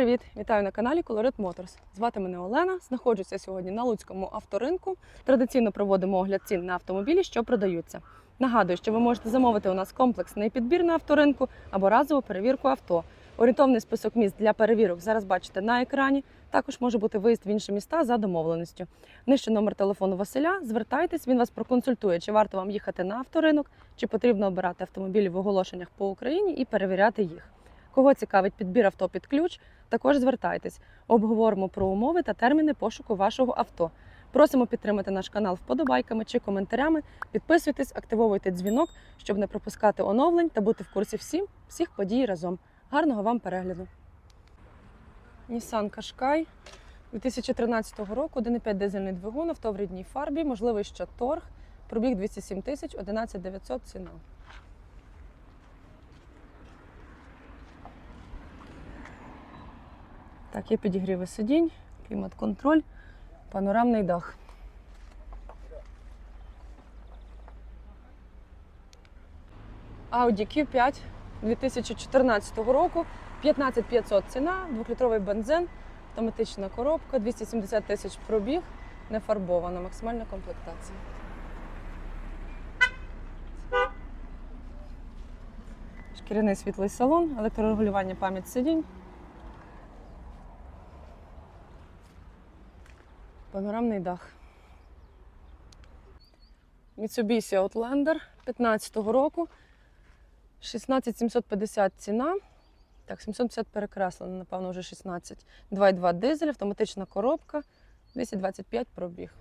привіт! Вітаю на каналі Colorit Motors. Звати мене Олена. Знаходжуся сьогодні на Луцькому авторинку. Традиційно проводимо огляд цін на автомобілі, що продаються. Нагадую, що ви можете замовити у нас комплексний підбір на авторинку або разову перевірку авто. Орієнтовний список міст для перевірок зараз бачите на екрані. Також може бути виїзд в інші міста за домовленістю. Нижче номер телефону Василя. Звертайтесь, він вас проконсультує, чи варто вам їхати на авторинок, чи потрібно обирати автомобілі в оголошеннях по Україні і перевіряти їх. Кого цікавить підбір авто під ключ, також звертайтесь. Обговоримо про умови та терміни пошуку вашого авто. Просимо підтримати наш канал вподобайками чи коментарями. Підписуйтесь, активовуйте дзвінок, щоб не пропускати оновлень та бути в курсі всім, всіх подій разом. Гарного вам перегляду! Nissan Qashqai 2013 року, 1,5 дизельний двигун, авто в рідній фарбі, можливий ще торг, пробіг 207 тисяч, 11 900 ціна. Так, є підігріви сидінь, клімат-контроль, панорамний дах. Audi Q5 2014 року, 15500 ціна, 2-літровий бензин, автоматична коробка, 270 тисяч пробіг, не фарбована, максимальна комплектація. Шкіряний світлий салон, електрорегулювання пам'ять сидінь. Панорамний дах. Mitsubishi Outlander 15-го року. 16750 ціна. Так, 750 перекреслено, напевно, вже 16. 2,2 дизель, автоматична коробка, 225 пробіг.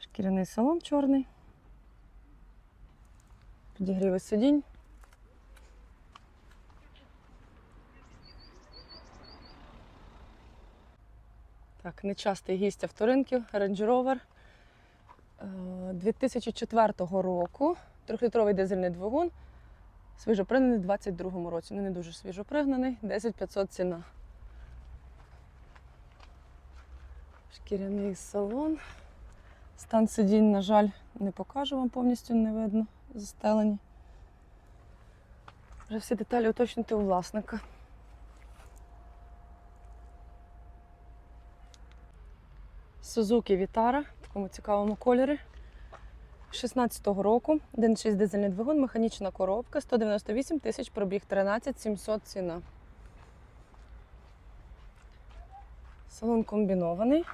Шкіряний салон чорний. Підігріви сидінь. Так, нечастий гість авторинків, Range Rover. Е, 2004 року. Трьохлітровий дизельний двигун. Свіжопригнаний у 22-му році. Ну, не дуже свіжопригнаний. 10500 ціна. Шкіряний салон. Стан сидінь, на жаль, не покажу вам повністю не видно. Застелені. Вже всі деталі уточнити у власника. Suzuki Vitara в такому цікавому кольорі. 16-го року, 1,6 дизельний двигун, механічна коробка, 198 тисяч пробіг, 13 700 ціна. Салон комбінований.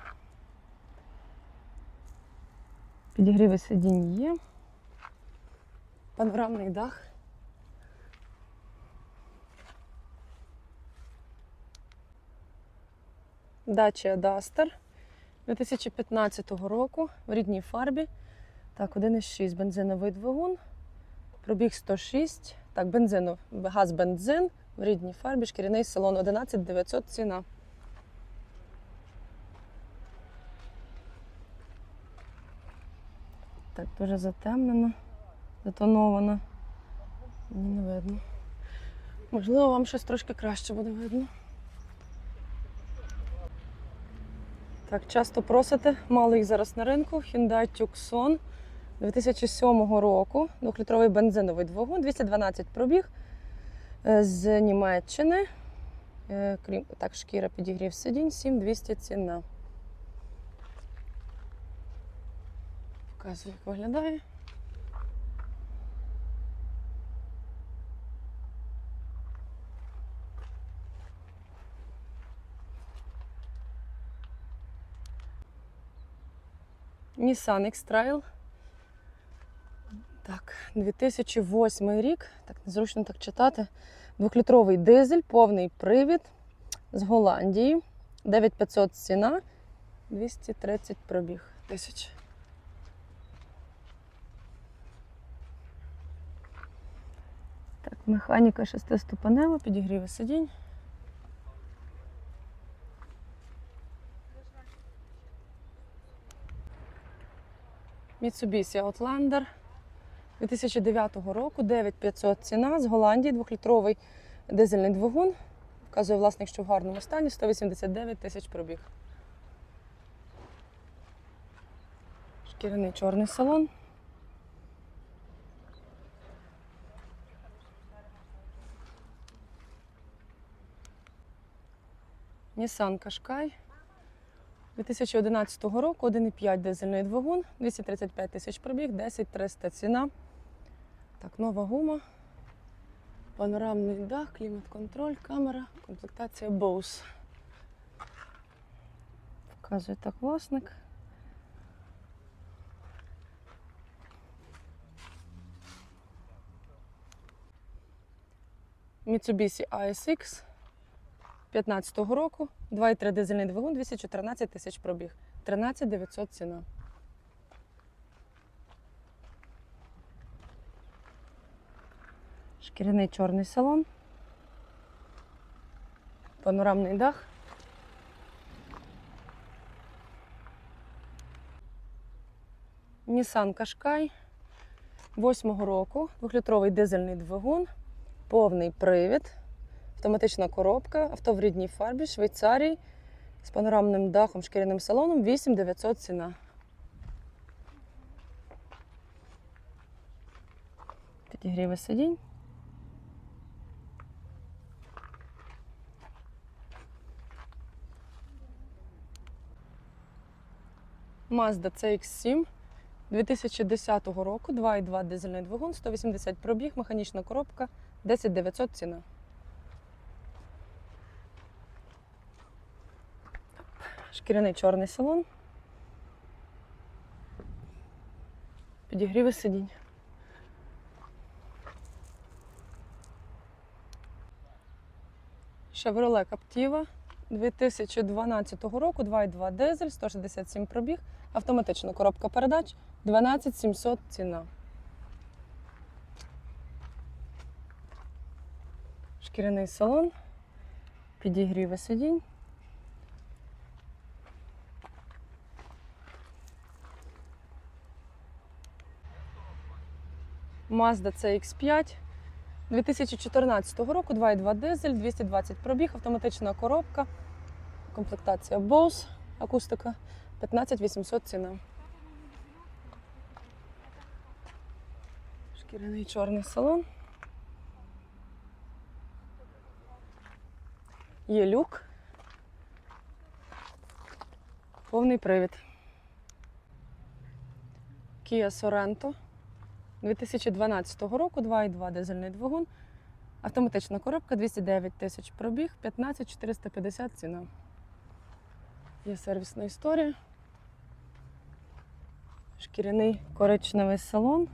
Підігріви сидінь є. Панорамний дах. Dacia Duster 2015 року в рідній фарбі. Так, 1,6 бензиновий двигун. Пробіг 106. Так, бензину, газ бензин в рідній фарбі, шкіряний салон 11 900 ціна. Так, дуже затемнено, затоновано. Мені не видно. Можливо, вам щось трошки краще буде видно. Так, часто просите, мало їх зараз на ринку. Hyundai Tucson 2007 року. Двохлітровий бензиновий двигун, 212 пробіг е, з Німеччини. Е, Крім так, шкіра підігрів сидінь, 7200 ціна. Показую, як виглядає. Nissan X-Trail. Так, 2008 рік. Так, незручно так читати. Двохлітровий дизель, повний привід з Голландії. 9500 ціна, 230 пробіг тисяч. Так, механіка шестиступенева, підігріви сидінь. Mitsubishi Outlander 2009 року, 9500 ціна з Голландії, двохлітровий дизельний двигун. Вказує власник, що в гарному стані 189 тисяч пробіг. Шкіряний чорний салон. Nissan Qashqai 2011 року, 1,5 дизельний двигун, 235 тисяч пробіг, 10 300 ціна. Так, нова гума, панорамний дах, клімат-контроль, камера, комплектація Bose. Вказує так власник. Mitsubishi ASX 15-го року, 2,3 дизельний двигун, 214 тисяч пробіг, 13 900 ціна. Шкіряний чорний салон, панорамний дах. Nissan Qashqai. 8-го року, 2-літровий дизельний двигун, повний привід, автоматична коробка, авто в рідній фарбі, Швейцарії з панорамним дахом, шкіряним салоном 8900 ціна. Підігріви сидінь. Mazda CX-7 2010 року, 2,2 дизельний двигун, 180 пробіг, механічна коробка, 10 900 ціна. Шкіряний чорний салон. Підігріви сидінь. Chevrolet Captiva 2012 року, 2,2 дизель, 167 пробіг, автоматична коробка передач, 12 700 ціна. Шкіряний салон, підігріви сидінь. Mazda CX5 2014 року, 2,2 дизель, 220 пробіг, автоматична коробка, комплектація Bose, акустика 15 800 ціна. Шкіряний чорний салон. Є люк. Повний привід. Kia Sorento 2012 року, 2,2 дизельний двигун, автоматична коробка, 209 тисяч пробіг, 15 450 ціна. Є сервісна історія. Шкіряний коричневий салон.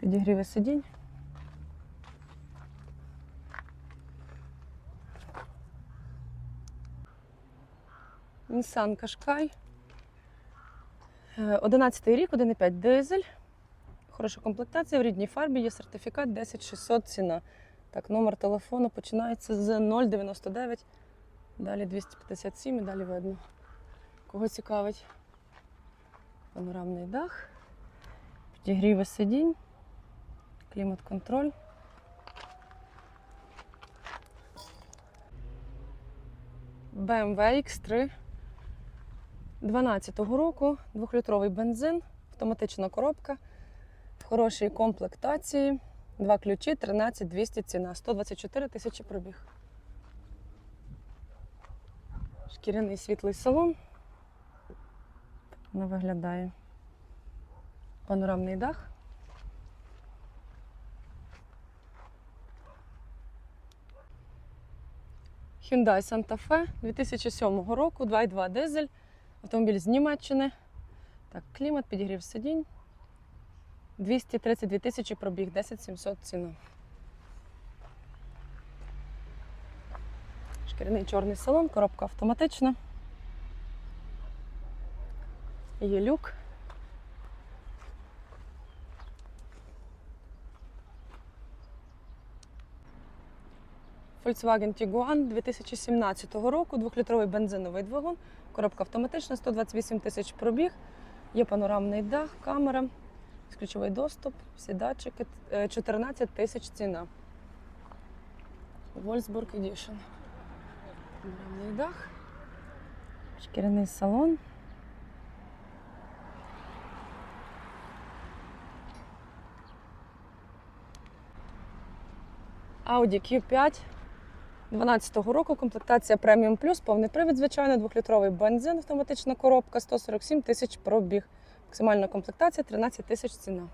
Підігріви сидінь. Nissan Qashqai. Е, 11 рік, 1,5 дизель. Хороша комплектація в рідній фарбі, є сертифікат 10600 ціна. Так, номер телефону починається з 099, далі 257 і далі видно. Кого цікавить? Панорамний дах, підігріви сидінь, клімат-контроль. BMW X3 12-го року, 2-літровий бензин, автоматична коробка, в хорошій комплектації, два ключі, 13 200 ціна, 124 тисячі пробіг. Шкіряний світлий салон. Вона виглядає. Панорамний дах. Hyundai Santa Fe 2007 року, 2,2 дизель. Автомобіль з Німеччини. Так, клімат, підігрів сидінь. 232 тисячі пробіг, 10 700 ціна. Шкіряний чорний салон, коробка автоматична. Є люк. Volkswagen Tiguan 2017 року, 2-літровий бензиновий двигун, коробка автоматична, 128 тисяч пробіг, є панорамний дах, камера, ключовий доступ, всі датчики, е, 14 тисяч ціна. Wolfsburg Edition. Панорамний дах, шкіряний салон. Audi Q5 12-го року комплектація преміум плюс, повний привід, звичайно, двохлітровий бензин, автоматична коробка, 147 тисяч пробіг. Максимальна комплектація 13 тисяч ціна.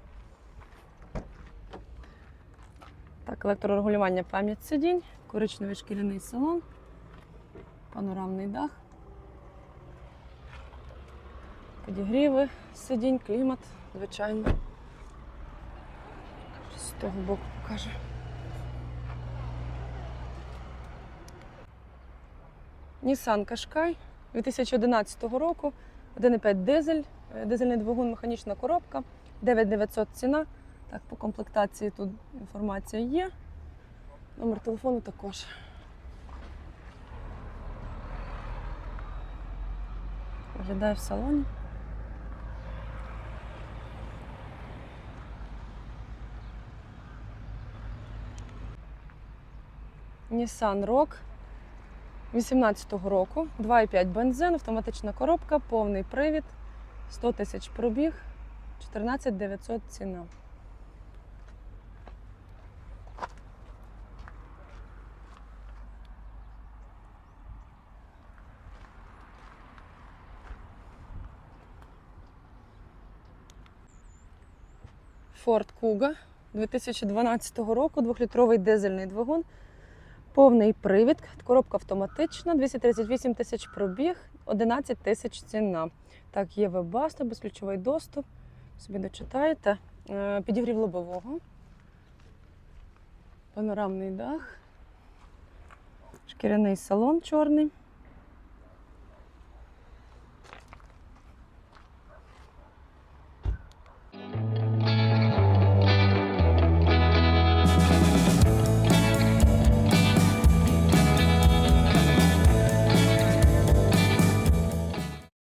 Так, електрорегулювання пам'ять сидінь, коричневий шкіряний салон, панорамний дах, підігріви сидінь, клімат, звичайно. З того боку покаже. Nissan Qashqai 2011 року, 1,5 дизель, е, дизельний двигун, механічна коробка, 9900 ціна. Так, по комплектації тут інформація є. Номер телефону також. Виглядає в салоні. Nissan Rogue 18-го року, 2,5 бензин, автоматична коробка, повний привід, 100 тисяч пробіг, 14 900 ціна. Ford Kuga 2012 року, 2-літровий дизельний двигун, повний привід, коробка автоматична, 238 тисяч пробіг, 11 тисяч ціна. Так, є веб-баста, безключовий доступ. Собі дочитаєте. Е, Підігрів лобового, панорамний дах, шкіряний салон чорний.